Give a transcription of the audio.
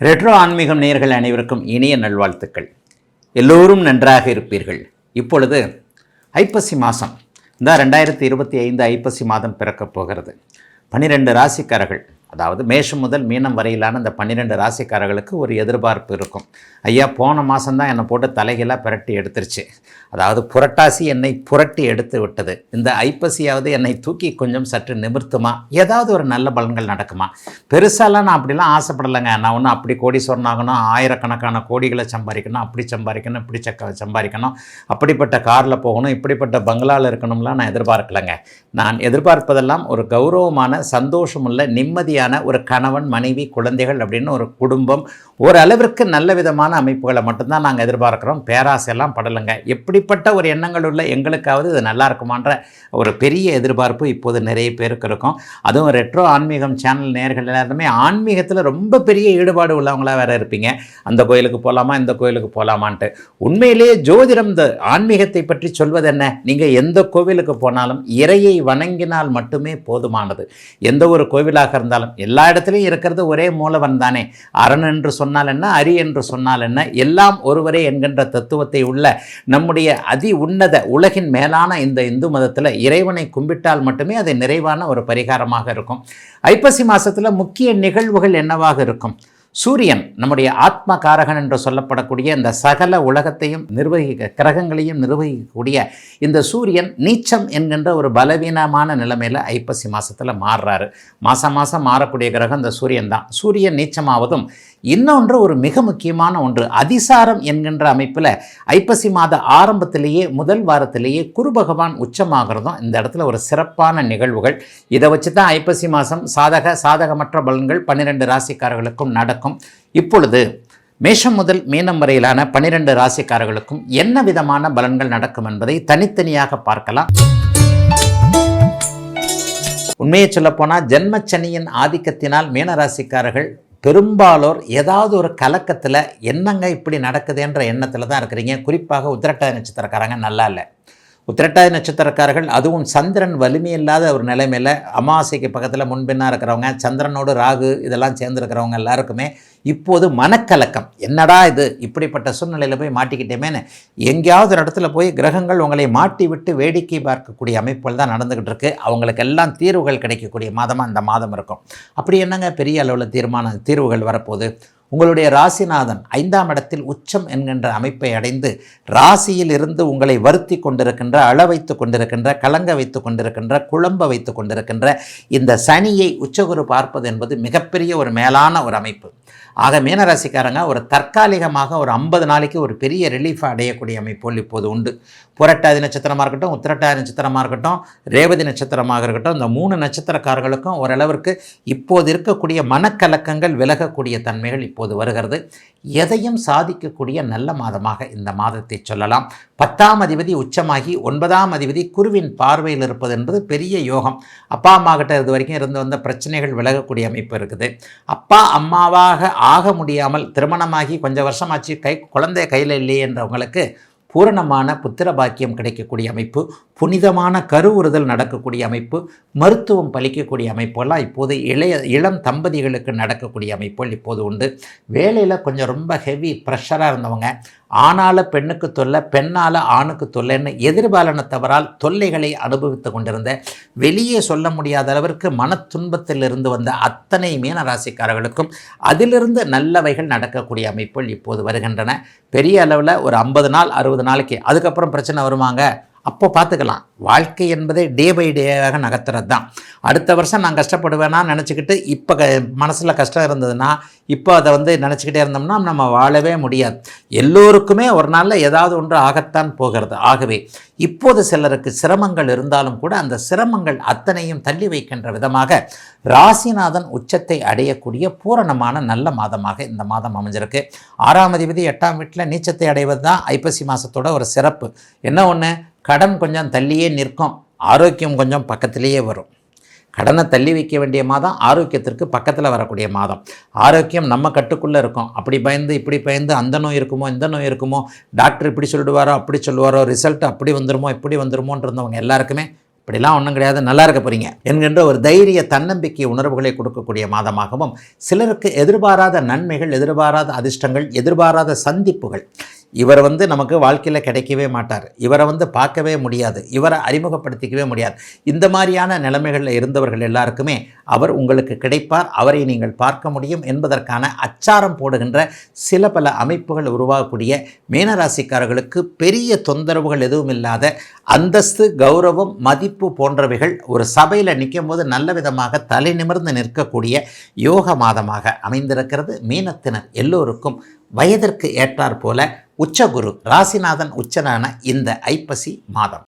Retro ஆன்மீகம் நேயர்கள் அனைவருக்கும் இனிய நல்வாழ்த்துக்கள். எல்லோரும் நன்றாக இருப்பீர்கள். இப்பொழுது ஐப்பசி மாதம் இந்த ரெண்டாயிரத்தி இருபத்தி ஐந்து ஐப்பசி மாதம் பிறக்கப் போகிறது. பன்னிரெண்டு ராசிக்காரர்கள். அதாவது மேஷம் முதல் மீனம் வரையிலான இந்த பன்னிரெண்டு ராசிக்காரர்களுக்கு ஒரு எதிர்பார்ப்பு இருக்கும். ஐயா போன மாதம்தான் என்னை போட்டு தலைகளாக புரட்டி எடுத்துருச்சு. அதாவது புரட்டாசி என்னை புரட்டி எடுத்து விட்டது. இந்த ஐப்பசியாவது என்னை தூக்கி கொஞ்சம் சற்று நிமிர்த்துமா? ஏதாவது ஒரு நல்ல பலன்கள் நடக்குமா? பெருசாலாம் நான் அப்படிலாம் ஆசைப்படலைங்க. நான் ஒன்றும் அப்படி கோடி சொன்னாகணும் ஆயிரக்கணக்கான கோடிகளை சம்பாதிக்கணும் அப்படி சம்பாதிக்கணும் இப்படி சக்க சம்பாதிக்கணும் அப்படிப்பட்ட காரில் போகணும் இப்படிப்பட்ட பங்களாவில் இருக்கணும்லாம் நான் எதிர்பார்க்கலைங்க. நான் எதிர்பார்ப்பதெல்லாம் ஒரு கௌரவமான சந்தோஷமுள்ள நிம்மதியான ஒரு கணவன் மனைவி குழந்தைகள் அப்படின்னு ஒரு குடும்பம் ஓரளவிற்கு நல்ல விதமான அமைப்புகளை மட்டும்தான் நாங்கள் எதிர்பார்க்குறோம். பேராசையெல்லாம் படலைங்க. எப்படிப்பட்ட ஒரு எண்ணங்கள் உள்ள எங்களுக்காவது இது நல்லா இருக்குமான்ற ஒரு பெரிய எதிர்பார்ப்பு இப்போது நிறைய பேருக்கு இருக்கும். அதுவும் ரெட்ரோ ஆன்மீகம் சேனல் நேர்கள் எல்லாருமே ஆன்மீகத்தில் ரொம்ப பெரிய ஈடுபாடு உள்ளவங்களாக வேறு இருப்பீங்க. அந்த கோயிலுக்கு போகலாமா இந்த கோயிலுக்கு போகலாமான்ட்டு உண்மையிலேயே ஜோதிடம் இந்த ஆன்மீகத்தை பற்றி சொல்வது என்ன நீங்கள் எந்த கோவிலுக்கு போனாலும் இறையை வணங்கினால் மட்டுமே போதுமானது. எந்த ஒரு கோவிலாக இருந்தாலும் எல்லா இடத்துலையும் இருக்கிறது ஒரே மூலவன் தானே. அரண் என்று சொன்னால் என்ன அரி என்று சொன்னால் என்ன எல்லாம் ஒருவரே என்கின்ற தத்துவத்தை உள்ள நம்முடைய அதி உன்னத உலகின் மேலான இந்த இந்து மதத்தில் இறைவனை கும்பிட்டால் மட்டுமே அது நிறைவான ஒரு பரிகாரமாக இருக்கும். ஐப்பசி மாதத்தில் முக்கிய நிகழ்வுகள் என்னவாக இருக்கும்? சூரியன் நம்முடைய ஆத்ம காரகன் என்று சொல்லப்படக்கூடிய இந்த சகல உலகத்தையும் நிர்வகிக்க கிரகங்களையும் நிர்வகிக்கக்கூடிய இந்த சூரியன் நீச்சம் என்கின்ற ஒரு பலவீனமான நிலைமையில் ஐப்பசி மாதத்தில் மாறுறாரு. மாதம் மாதம் மாறக்கூடிய கிரகம் இந்த சூரியன் தான். சூரியன் நீச்சமாவதும் இன்னொன்று ஒரு மிக முக்கியமான ஒன்று. அதிசாரம் என்கின்ற அமைப்பில் ஐப்பசி மாத ஆரம்பத்திலேயே முதல் வாரத்திலேயே குரு பகவான் உச்சமாகிறதும் இந்த இடத்துல ஒரு சிறப்பான நிகழ்வுகள். இதை வச்சு தான் ஐப்பசி மாதம் சாதக சாதகமற்ற பலன்கள் பன்னிரெண்டு ராசிக்காரர்களுக்கும் நடக்கும். இப்பொழுது மேஷம் முதல் மீனம் வரையிலான பனிரெண்டு ராசிக்காரர்களுக்கும் என்ன விதமான பலன்கள் நடக்கும் என்பதை தனித்தனியாக பார்க்கலாம். உண்மையை சொல்லப்போனால் ஜென்மச்சனியின் ஆதிக்கத்தினால் மீனராசிக்காரர்கள் பெரும்பாலோர் ஏதாவது ஒரு கலக்கத்தில் என்னங்க இப்படி நடக்குதுன்ற எண்ணத்தில் தான் இருக்கிறீங்க. குறிப்பாக உத்திரட்டாதி நட்சத்திரக்காரங்க நல்லா இல்லை. உத்திரட்டாதி நட்சத்திரக்காரர்கள் அதுவும் சந்திரன் வலிமையில்லாத ஒரு நிலைமையில் அமாவாசைக்கு பக்கத்தில் முன்பின்னாக இருக்கிறவங்க சந்திரனோடு ராகு இதெல்லாம் சேர்ந்துருக்கிறவங்க எல்லாருக்குமே இப்போது மனக்கலக்கம். என்னடா இது? இப்படிப்பட்ட சூழ்நிலையில் போய் மாட்டிக்கிட்டேமேன்னு எங்கேயாவது ஒரு இடத்துல போய் கிரகங்கள் உங்களை மாட்டி விட்டு வேடிக்கை பார்க்கக்கூடிய அமைப்புகள் தான் நடந்துக்கிட்டு இருக்கு. அவங்களுக்கு எல்லாம் தீர்வுகள் கிடைக்கக்கூடிய மாதமாக இந்த மாதம் இருக்கும். அப்படி என்னங்க பெரிய அளவில் தீர்மான தீர்வுகள் வரப்போகுது? உங்களுடைய ராசிநாதன் ஐந்தாம் இடத்தில் உச்சம் என்கின்ற அமைப்பை அடைந்து ராசியில் இருந்து உங்களை வருத்தி கொண்டிருக்கின்ற அள வைத்து கொண்டிருக்கின்ற கலங்க வைத்து கொண்டிருக்கின்ற குழம்ப வைத்து கொண்டிருக்கின்ற இந்த சனியை உச்சகுரு பார்ப்பது என்பது மிகப்பெரிய ஒரு மேலான ஒரு அமைப்பு. ஆக மீனராசிக்காரங்க ஒரு தற்காலிகமாக ஒரு ஐம்பது நாளைக்கு ஒரு பெரிய ரிலீஃப் அடையக்கூடிய அமைப்புகள் இப்போது உண்டு. புரட்டாதி நட்சத்திரமாக இருக்கட்டும் உத்திரட்டாதி நட்சத்திரமாக இருக்கட்டும் ரேவதி நட்சத்திரமாக இருக்கட்டும் இந்த மூணு நட்சத்திரக்காரர்களுக்கும் ஓரளவிற்கு இப்போது இருக்கக்கூடிய மனக்கலக்கங்கள் விலகக்கூடிய தன்மைகள் இப்போது வருகிறது. எதையும் சாதிக்கக்கூடிய நல்ல மாதமாக இந்த மாதத்தை சொல்லலாம். பத்தாம் அதிபதி உச்சமாகி ஒன்பதாம் அதிபதி குருவின் பார்வையில் இருப்பது என்பது பெரிய யோகம். அப்பா அம்மா கிட்ட இது வரைக்கும் இருந்து வந்த பிரச்சனைகள் விலகக்கூடிய அமைப்பு இருக்குது. அப்பா அம்மாவாக ஆக முடியாமல் திருமணமாகி கொஞ்சம் வருஷமாச்சு கை குழந்தை கையில் இல்லையே என்றவங்களுக்கு பூரணமான புத்திர பாக்கியம் கிடைக்கக்கூடிய அமைப்பு புனிதமான கருவுறுதல் நடக்கக்கூடிய அமைப்பு மருத்துவம் பலிக்கக்கூடிய அமைப்பெல்லாம் இப்போது இளைய இளம் தம்பதிகளுக்கு நடக்கக்கூடிய அமைப்புகள் இப்போது உண்டு. வேலையில் கொஞ்சம் ரொம்ப ஹெவி ப்ரெஷராக இருந்தவங்க ஆணால பெண்ணுக்கு தொல்லை பெண்ணால் ஆணுக்கு தொல்லைன்னு எதிர்பாலன தவறால் தொல்லைகளை அனுபவித்து கொண்டிருந்த வெளியே சொல்ல முடியாத அளவிற்கு மன துன்பத்திலிருந்து வந்த அத்தனை மீன ராசிக்காரர்களுக்கும் அதிலிருந்து நல்லவைகள் நடக்கக்கூடிய அமைப்புகள் இப்போது வருகின்றன. பெரிய அளவில் ஒரு ஐம்பது நாள் அறுபது நாளைக்கு அதுக்கப்புறம் பிரச்சனை வருவாங்க அப்போ பார்த்துக்கலாம். வாழ்க்கை என்பதே டே பை டேவாக நகர்த்துறது தான் அடுத்த வருஷம் நான் கஷ்டப்படுவேனா நினச்சிக்கிட்டு இப்போ க மனசில் கஷ்டம் இருந்ததுன்னா இப்போ அதை வந்து நினச்சிக்கிட்டே இருந்தோம்னா நம்ம வாழவே முடியாது. எல்லோருக்குமே ஒரு நாளில் ஏதாவது ஒன்று ஆகத்தான் போகிறது. ஆகவே இப்போது சிலருக்கு சிரமங்கள் இருந்தாலும் கூட அந்த சிரமங்கள் அத்தனையும் தள்ளி வைக்கின்ற விதமாக ராசிநாதன் உச்சத்தை அடையக்கூடிய பூரணமான நல்ல மாதமாக இந்த மாதம் அமைஞ்சிருக்கு. ஆறாம் அதிபதி எட்டாம் வீட்டில் நீச்சத்தை அடைவது தான் ஐப்பசி மாதத்தோட ஒரு சிறப்பு. என்ன ஒன்று கடன் கொஞ்சம் தள்ளியே நிற்கும். ஆரோக்கியம் கொஞ்சம் பக்கத்திலேயே வரும். கடனை தள்ளி வைக்க வேண்டிய மாதம் ஆரோக்கியத்திற்கு பக்கத்தில் வரக்கூடிய மாதம். ஆரோக்கியம் நம்ம கட்டுக்குள்ளே இருக்கும். அப்படி பயந்து இப்படி பயந்து அந்த நோய் இருக்குமோ இந்த நோய் இருக்குமோ டாக்டர் இப்படி சொல்லிடுவாரோ அப்படி சொல்லுவாரோ ரிசல்ட் அப்படி வந்துருமோ இப்படி வந்துருமோன்னு இருந்தவங்க எல்லாருக்குமே இப்படிலாம் ஒன்றும் கிடையாது. நல்லா இருக்க போகிறீங்க என்கின்ற ஒரு தைரிய தன்னம்பிக்கை உணர்வுகளை கொடுக்கக்கூடிய மாதமாகவும் சிலருக்கு எதிர்பாராத நன்மைகள் எதிர்பாராத அதிர்ஷ்டங்கள் எதிர்பாராத சந்திப்புகள் இவர் வந்து நமக்கு வாழ்க்கையில் கிடைக்கவே மாட்டார். இவரை வந்து பார்க்கவே முடியாது. இவரை அறிமுகப்படுத்திக்கவே முடியாது. இந்த மாதிரியான நிலைமைகளில் இருந்தவர்கள் எல்லாருக்குமே அவர் உங்களுக்கு கிடைப்பார். அவரை நீங்கள் பார்க்க முடியும் என்பதற்கான அச்சாரம் போடுகின்ற சில பல அமைப்புகள் உருவாகக்கூடிய மீனராசிக்காரர்களுக்கு பெரிய தொந்தரவுகள் எதுவும் இல்லாத அந்தஸ்து கௌரவம் மதிப்பு போன்றவைகள் ஒரு சபையில் நிற்கும் போது நல்ல விதமாக தலை நிமிர்ந்து நிற்கக்கூடிய யோக மாதமாக அமைந்திருக்கிறது. மீனத்தினர் எல்லோருக்கும் வயதிற்கு ஏற்றாற் போல உச்சகுரு ராசிநாதன் உச்சனான இந்த ஐப்பசி மாதம்.